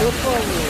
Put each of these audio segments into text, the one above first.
Por favor.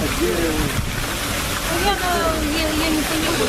Я, я не понимаю.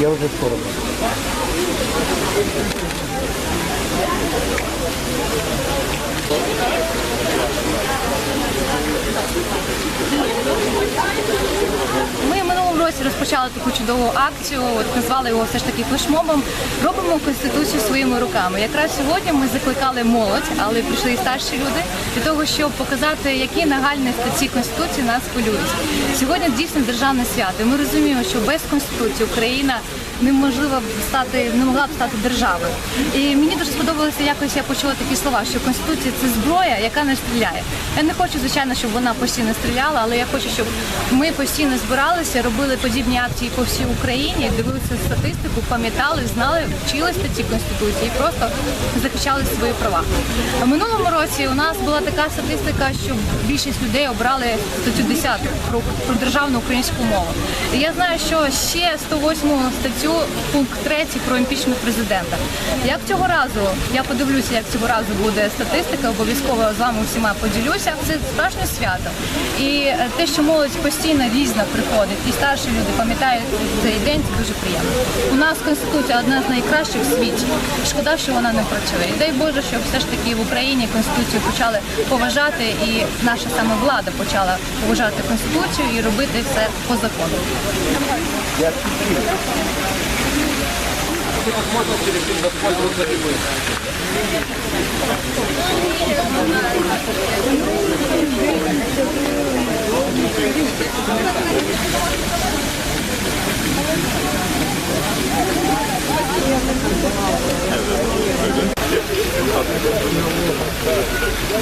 Я уже 40. Ми в минулому році розпочали таку чудову акцію, от назвали його все ж таки флешмобом. Робимо конституцію своїми руками. Якраз сьогодні ми закликали молодь, але прийшли і старші люди для того, щоб показати, які нагальні статті конституції нас хвилюють. Сьогодні дійсно державне свято. і Ми розуміємо, що без конституції Україна неможливо стати, не могла б стати державою. І мені дуже сподобалося якось. Я почула такі слова, що конституція це зброя, яка не стріляє. Я не хочу, звичайно, щоб вона постійно стріляла, але я хочу, щоб ми постійно збиралися, робили подібні акції по всій Україні, дивилися статистику, пам'ятали, знали, вчили статті конституції і просто захищали свої права. В минулому році у нас була така статистика, що більшість людей обрали статтю 10 про, про державну українську мову. І я знаю, що ще 108 статтю, пункт 3 про імпічмент президента. Як цього разу я подивлюся, як цього разу буде статистика, обов'язково з вами всіма поділюся. Це справжнє свято. І е, те, що молодь постійно різна приходить, і старші люди Пам'ятаю, цей день, це дуже приємно. У нас Конституція одна з найкращих в світі. Шкода, що вона не працює. І дай Боже, щоб все ж таки в Україні Конституцію почали поважати, і наша саме влада почала поважати Конституцію і робити все по закону. Thank you. Нет,